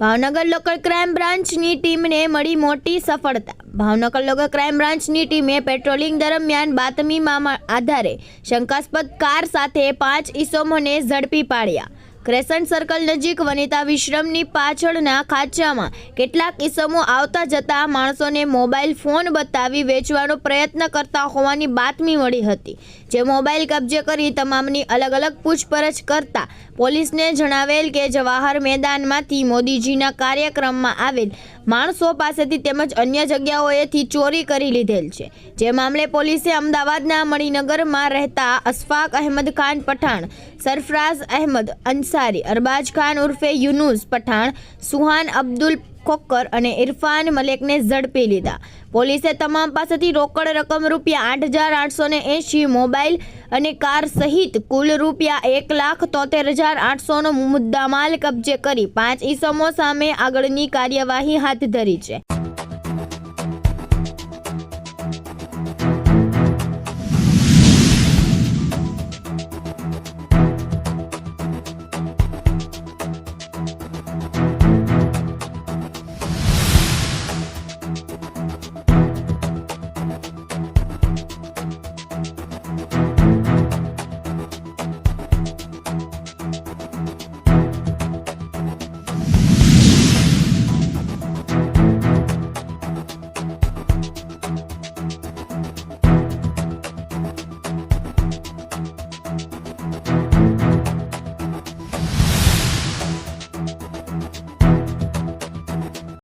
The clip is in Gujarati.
ભાવનગર લોકલ ક્રાઇમ બ્રાન્ચની ટીમને મળી મોટી સફળતા ભાવનગર લોકલ ક્રાઇમ બ્રાન્ચની ટીમે પેટ્રોલિંગ દરમિયાન બાતમીમાં આધારે શંકાસ્પદ કાર સાથે પાંચ ઈસમોને ઝડપી પાડ્યા ક્રેસન્ટ સર્કલ નજીક વનિતા વિશ્રમની પાછળના ખાંચામાં કેટલાક ઇસમો આવતા જતા માણસોને મોબાઈલ ફોન બતાવી વેચવાનો પ્રયત્ન કરતા હોવાની બાતમી મળી હતી. જે મોબાઈલ કબજે કરી તમામની અલગ અલગ પૂછપરછ કરતા પોલીસને જણાવેલ કે જવાહર મેદાનમાંથી મોદીજીના કાર્યક્રમમાં આવેલ માણસો પાસેથી તેમજ અન્ય જગ્યાઓએથી ચોરી કરી લીધેલ છે. જે મામલે પોલીસે અમદાવાદના મણિનગરમાં રહેતા અશફાક અહેમદ ખાન પઠાણ, સરફરાઝ અહેમદ અંસારી, અરબાજ ખાન ઉર્ફે યુનુસ પઠાણ, સુહાન અબ્દુલ કોક્કર અને ઇરફાન મલેકને ઝડપી લીધા. પોલીસે તમામ પાસેથી રોકડ રકમ રૂપિયા આઠ હજાર આઠસો ને એંશી મોબાઈલ અને કાર સહિત કુલ રૂપિયા એક લાખ તોતેર હજાર આઠસોનો મુદ્દામાલ કબજે કરી પાંચ ઈસમો સામે આગળની કાર્યવાહી હાથ ધરી છે.